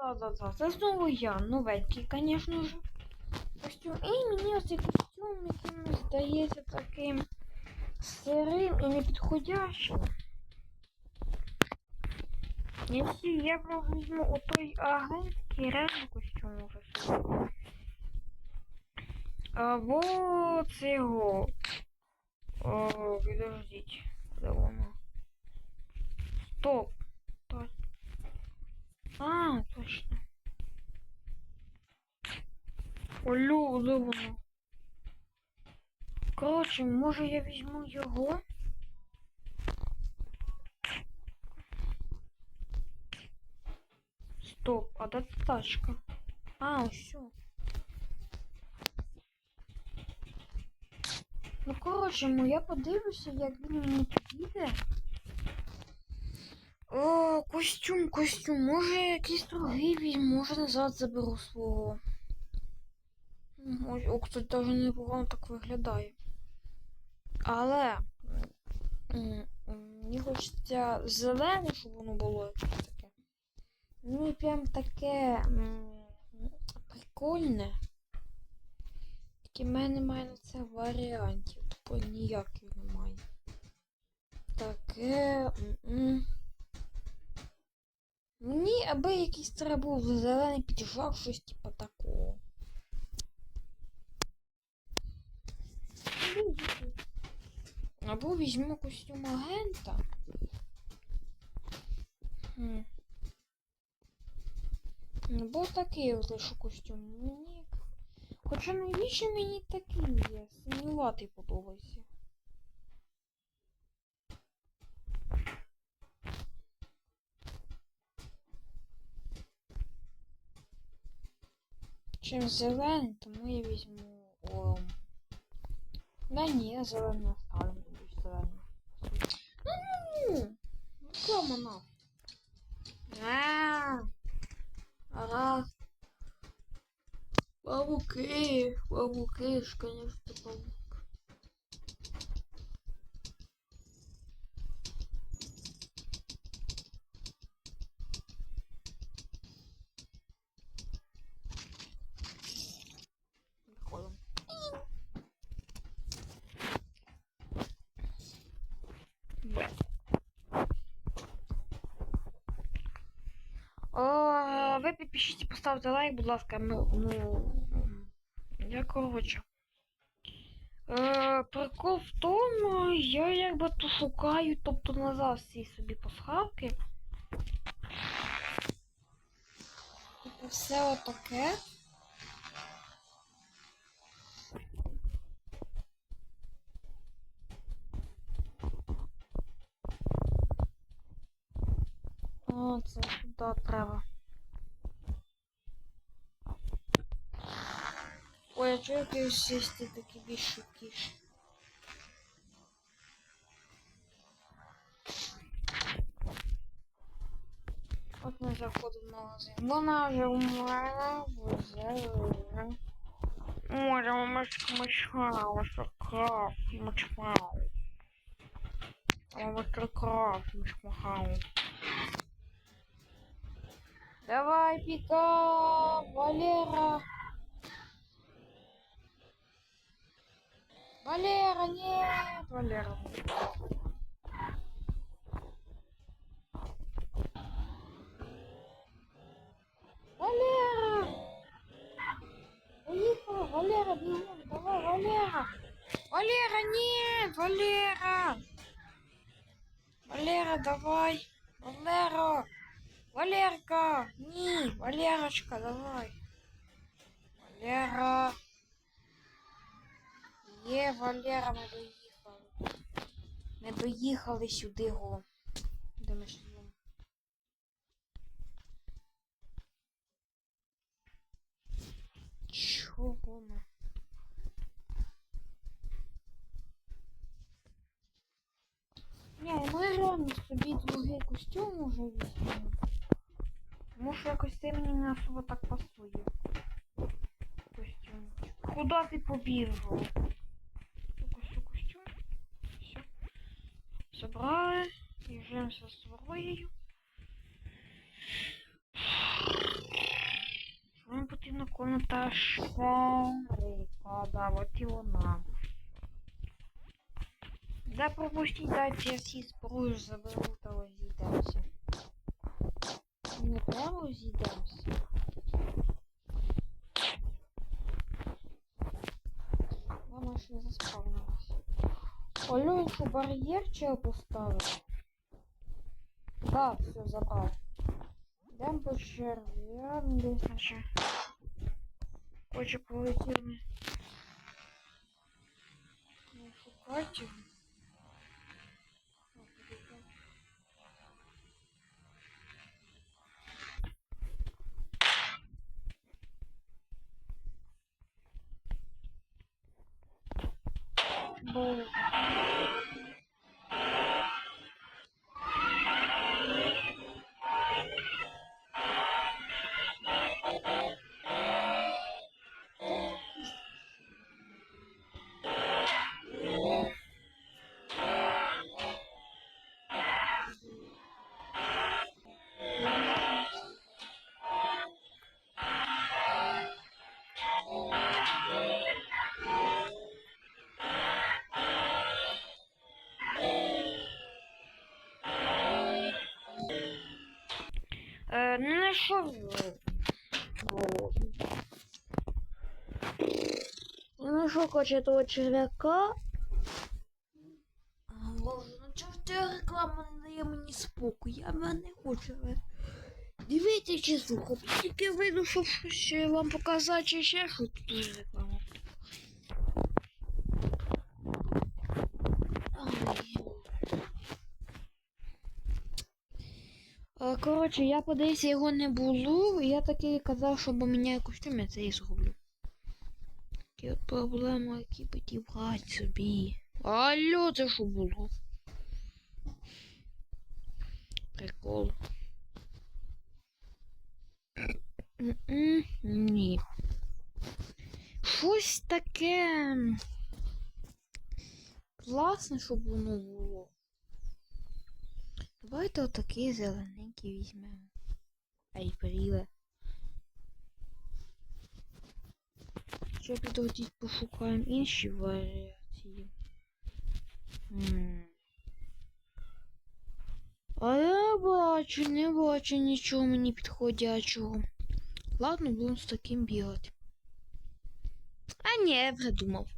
Да-да-да, це знову я, новенький, звісно ж. Костюм. І мені оцей костюм якимось здається таким сирим і непідходящим. Якщо я візьму отой агентський реально костюм уже. Або цього. О, підождіть. Де воно? Стоп. А, точно. Олю, воно? Коротше, може я візьму його? Стоп, а де тачка? А, все. Ну, коротше, ну я подивлюся, як він мені підійде. О, костюм, костюм. Може якийсь другий візьму, може назад заберу свого. Ось, о, кстати, даже непогано так виглядає. Але мені хочеться зелене, щоб воно було якесь таке. Ну і прям таке прикольне. Тільки в мене немає на це варіантів. Тупо ніяких немає. Таке. Аби якийсь треба був зелений піджак, щось типа такого. Або візьму- костюм агента. Або такий лише костюм. Мені. Хоча навіщо мені такий є? Синюватий подобається. Чим зелений, тому я візьму. О, да ні, я зелений не оставлю, буду зелений. Ну, ну, кому на? А, раз. Павуки, павуки ж, конечно, підпишіть, поставте лайк, будь ласка, ну, ну я коротше. Е, прикол в тому, я якби то шукаю, тобто назад всі собі пасхалки. Типу все отаке. О, це туди треба. Ой, а чого якийсь сісти такі більш кіш? От ми заходимо в магазин. Вона вже мене вже. Може, мамочка мочала, шоколад, мочмау. Мамочка крав, мочмау. Давай, пика, Валера. Валера, нет, Валера. Валера! Поехала, Валера, бегом, давай, Валера! Валера, нет, Валера! Валера, давай! Валера! Валерка! Не, Валерочка, давай! Валера! Є, Валера, ми доїхали. Ми доїхали сюди го. Де ми живемо? Чого ми? Ні, ну я реально собі другий костюм уже візьму. Тому що якось це мені не особо так пасує. Костюм. Куди ти побігав? Забрали. Їжджаємося з своєю. комната Шарика, да, вот и вона. Да пропустіть, дайте я всі зброю заберу та розійдемося. Не прямо розійдемося. Вона ж не Що бар'єр чи поставив? Да, все, забрав. Йдемо по черв'ям десь наче. Хоче полетів не. Так, іди. Боже. Е, не знайшов його. О. Не знайшов, короче, того черв'яка. А, Боже, ну чого ж ця реклама не дає мені спокою? Я мене не хочу. е. Дивіться чи слухати. Тільки вийду, щоб щось е, вам показати, чи ще що тут уже реклама. Коротше, я подивився, його не було. і Я таки казав, що поміняю костюм, я це і зроблю. Такі от проблеми, які хотів брати собі. Алло, це що було? Прикол. Ні. Щось таке. Класне, щоб воно було. Давайте отакий зелененький візьмемо. Ай, пріле. Ще підходіть пошукаємо інші варіації. А я бачу, не бачу нічого мені підходячого. Ладно, будемо з таким бігати. А ні, я придумав.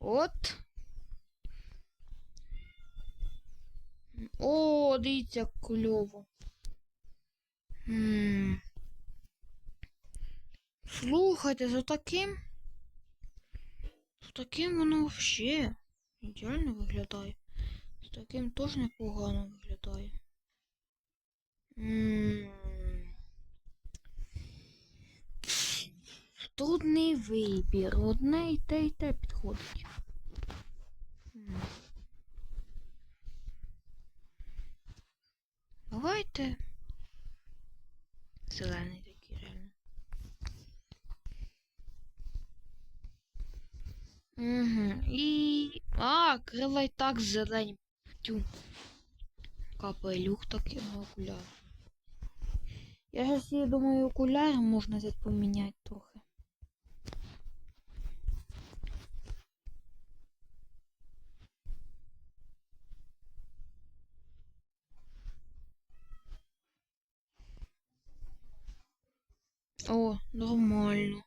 От. О, дивіться, кльово. М. Слухайте, за таким. З таким воно вообще ідеально виглядає. З таким теж непогано виглядає. М. Трудний вибір. Одне і те і те підходить. М. Давайте. Зелений такий реально. Угу. І. А, крила і так зелені. Тю. Капелюх такий на окуляр. Я зараз я думаю, окуляри можна здесь поміняти трохи. О, нормально.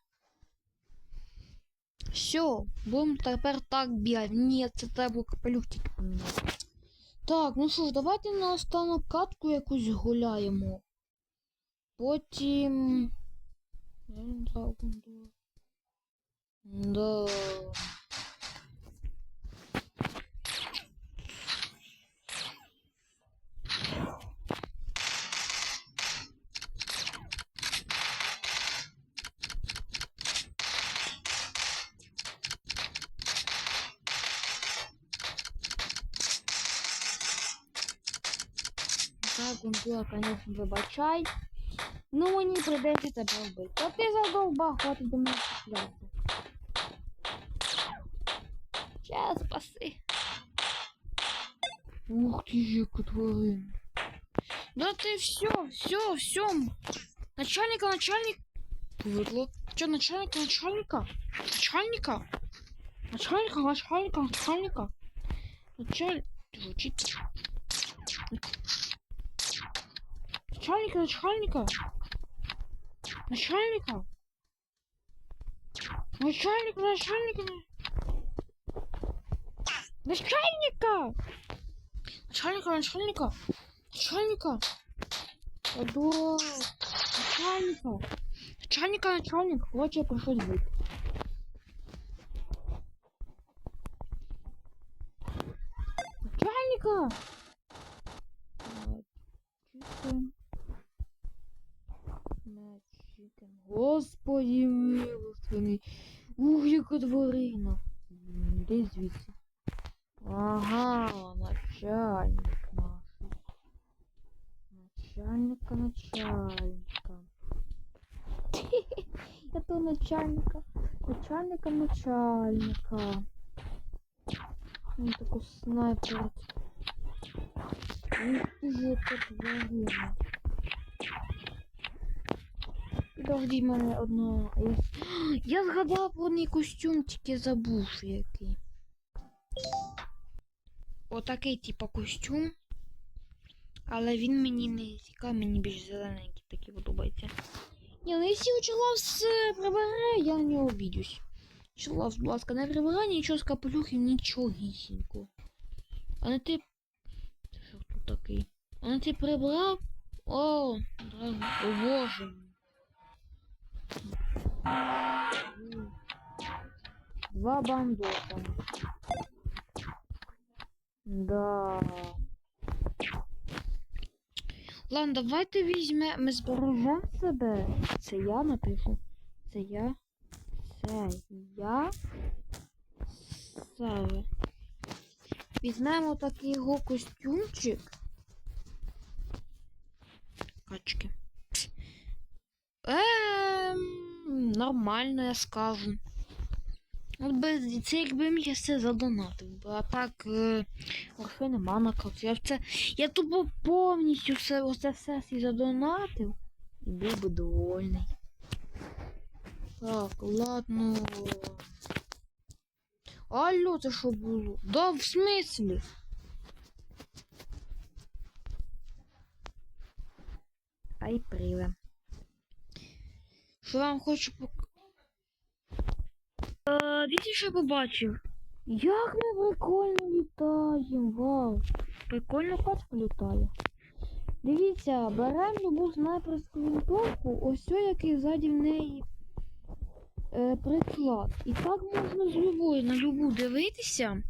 Все, будемо тепер так бігати. Ні, це треба капелюх тільки поміняти. Так, ну що ж, давайте на останок катку якусь гуляємо. Потім. Да. Так, Гундула, конечно, вибачай. Ну, мені прийдеться тебе вбити. А ти задовбав, хватить до мене. Щас, спаси. Ух ти, яка тварина. Да ты все, все, все. Начальника, начальник. повезло. Чо, начальника, начальника? Начальника? Начальника, начальника, начальника. Началь... Звучит. Начальника, начальника. Начальника. Начальника, начальника. Начальника. Начальника, начальника. Начальника. Я. Начальника. Начальника, начальник. Хоче про щось бути. Начальника. Чикен. Господи милостивий. Ух, яка тварина. М, Де звідси? Ага, начальник наш. Начальника, начальника. Я то начальника. Начальника, начальника. Він тако снайпер. Ух ти ж яка тварина. Підожди мене одного. Я, про одний костюм, тільки забув який. Отакий, типа, костюм. Але він мені не цікавий, мені більш зелененький такий подобається. Ні, ну якщо Чоловс прибере, я не обідюсь. Чоловс, будь ласка, не прибирай нічого з капелюхів, нічогісінько. А не ти. Що тут такий? А не ти прибрав? О, драго, боже. мій. Два бандота. Да. Ладно, давайте візьме, ми збережемо себе. Це я напишу. Це я. Це я. Саве. Візьмемо такий його костюмчик. Качки. Ем, нормально, я скажу. От би це якби міг я все задонатив. би, А так е, грошей нема на карту. Я, це, я тупо повністю все, оце все свій задонатив. І був би довольний. Так, ладно. Алло, це що було? Да, в смислі? Ай, приле. Що я вам хочу пок... Е, Дивіться, що я побачив. Як ми прикольно літаємо, вау. Прикольно качка літає. Дивіться, беремо любу снайперську винтовку, ось який ззаді в неї е, приклад. І так можна з любої на любу дивитися.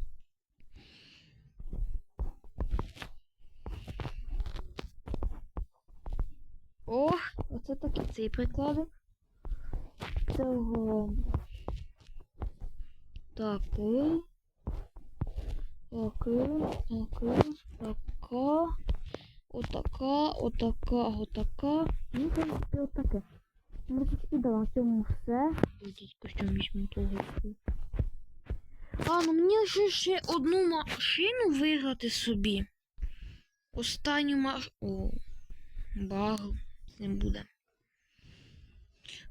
О, оце такий цей прикладик. Цього. Такий. Такий, такий, така. Отака, отака, отака. Ну, в принципі, отаке. Ну, в принципі, да, на цьому все. Тут костюм візьму того. А, ну мені ще, ще одну машину виграти собі. Останню маш... О, баг ним буде.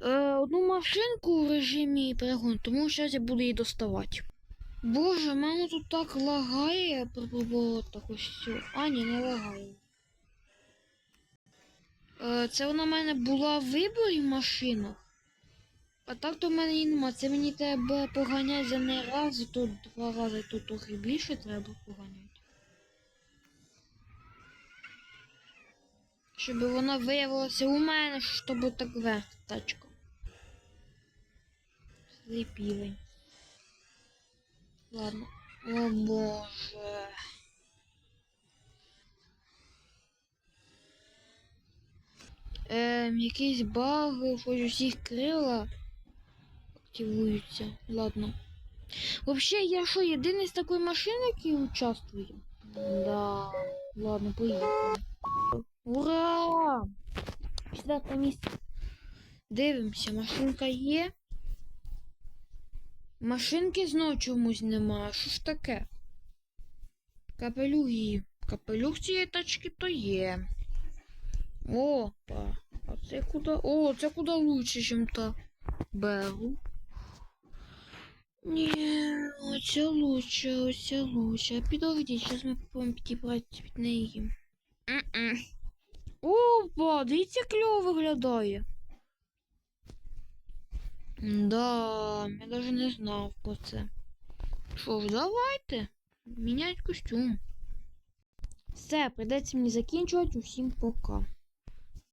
Е, одну машинку в режимі перегон, тому що я буду її доставати. Боже, мене тут так лагає ось. А, ні, не лагає. Е, це вона в мене була в виборі машина. А так то в мене її нема. Це мені треба поганяти за не раз, і то два рази, то трохи більше треба поганяти. Щоб вона виявилася у мене, щоб так вверх тачка. Сліпівень. Ладно. О боже. Ем, якісь баги, хоч усіх крила активуються. Ладно. Вообще, я що, єдиний з такої машини, який участвує? Да. Ладно, поїхали. Ура! Четверте місце. Дивимося, машинка є. Машинки знову чомусь немає. Що ж таке? Капелюх є. Капелюх цієї тачки то є. Опа. А це куди? О, це куди лучше, ніж та. Беру. Ні, оця лучше, оця лучше. А підождіть, зараз ми попробуємо підібрати під неї. М-м. Опа, дивіться, кльово виглядає. Да, я даже не знав про це. Що ж, давайте. Міняти костюм. Все, прийдеться мені закінчувати. Усім пока.